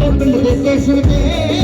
Open the door,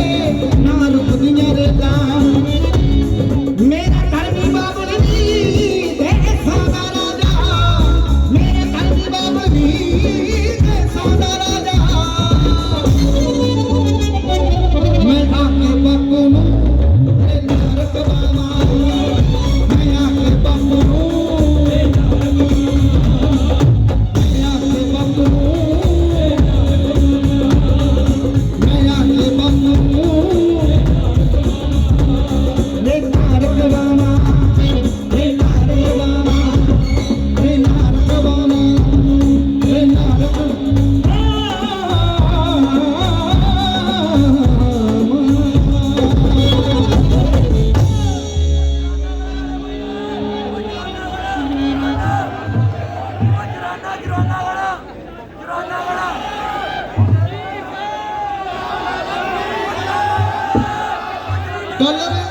dollar ਹੈ?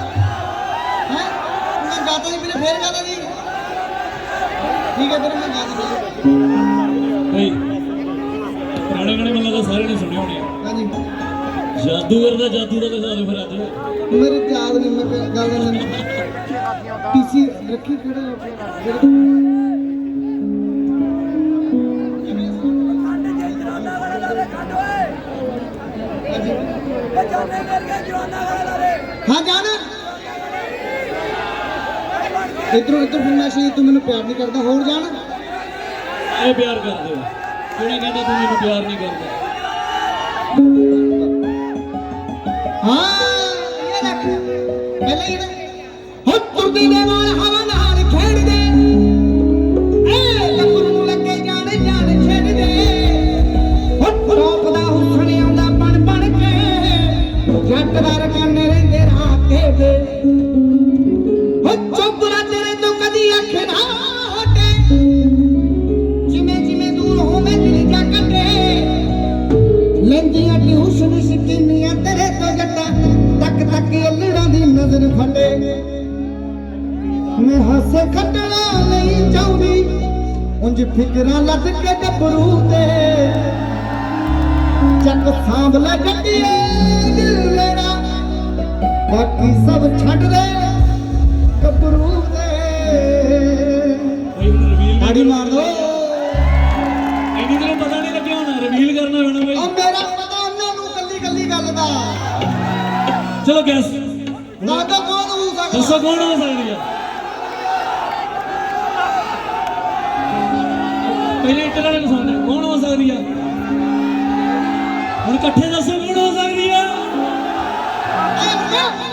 ਮੈਂ ਗਾਤਾ ਨਹੀਂ ਮੇਰੇ ਫੇਰ ਗਾਤਾ ਨਹੀਂ। ਠੀਕ ਹੈ ਫਿਰ ਮੈਂ ਗਾ ਦਿੰਦਾ ਭਾਈ ਪੁਰਾਣੇ ਗਾਣੇ ਮੈਨੂੰ ਲੱਗਦਾ ਸਾਰਿਆਂ ਨੇ ਸੁਣੇ ਹੋਣੇ ਹਾਂਜੀ। ਜਾਦੂਗਰ ਦਾ ਜਾਦੂ ਦਾ ਦਿਖਾ ਦਿਓ ਫਿਰ ਅੱਜ। ਮੇਰੇ ਯਾਦ ਨਹੀਂ ਮੈਂ ਗ- ਗਾ ਦਿੰਦਾ ਪੀਸੀ ਰੱਖੀ ਖੜੇ ਹੋ ਕੇ ਜਿਹੜੇ- ਹਾਂ ਜਾਨ। ਇਧਰੋਂ ਇਧਰ ਮੈਂ ਸ਼ਹੀਦ ਤੂੰ ਮੈਨੂੰ ਪਿਆਰ ਨਹੀਂ ਕਰਦਾ। ਹੋਰ ਜਾਣ ਇਹ ਪਿਆਰ ਕਰਦੇ ਕਿਹਨੇ ਕਹਿੰਦਾ ਤੂੰ ਮੈਨੂੰ ਪਿਆਰ ਨਹੀਂ ਕਰਦਾ। ਹਾਂ ਇਹ ਰੱਖ ਪਹਿਲਾਂ ਹੀ ਹੋ ਤੁਰਦੀ ਦੇ ਵਾਲ ਹਵਾ ਨਾਲ ਖੇਡਦੇ ਨਜ਼ਰ ਫਟੇ ਮੈਂ ਹਾਸੇ ਖੱਟਣਾ ਨਹੀਂ ਚਾਹੁੰਦੀ, ਉਂਝ ਫਿਕਰਾਂ ਲੱਦ ਕੇ ਗੱਭਰੂ ਤੇ। ਚੱਕ ਸਾਂਭ ਲੈ ਜੱਟੀਏ ਦਿਲ ਲੈਣਾ ਬਾਕੀ ਸਭ ਛੱਡ ਦੇ। ਗੱਲ ਦਾ ਚਲੋ ਗੈਸ ਕੌਣ ਹੋ ਸਕਦਾ। ਦੱਸੋ ਕੌਣ ਹੋ ਸਕਦੀ ਆ ਪਹਿਲੇ ਇੱਟ ਵਾਲੇ ਨੂੰ ਸੁਣਦੇ। ਕੌਣ ਹੋ ਸਕਦੀ ਆ ਹੁਣ ਇਕੱਠੇ ਦੱਸੋ ਕੌਣ ਹੋ ਸਕਦੀ three.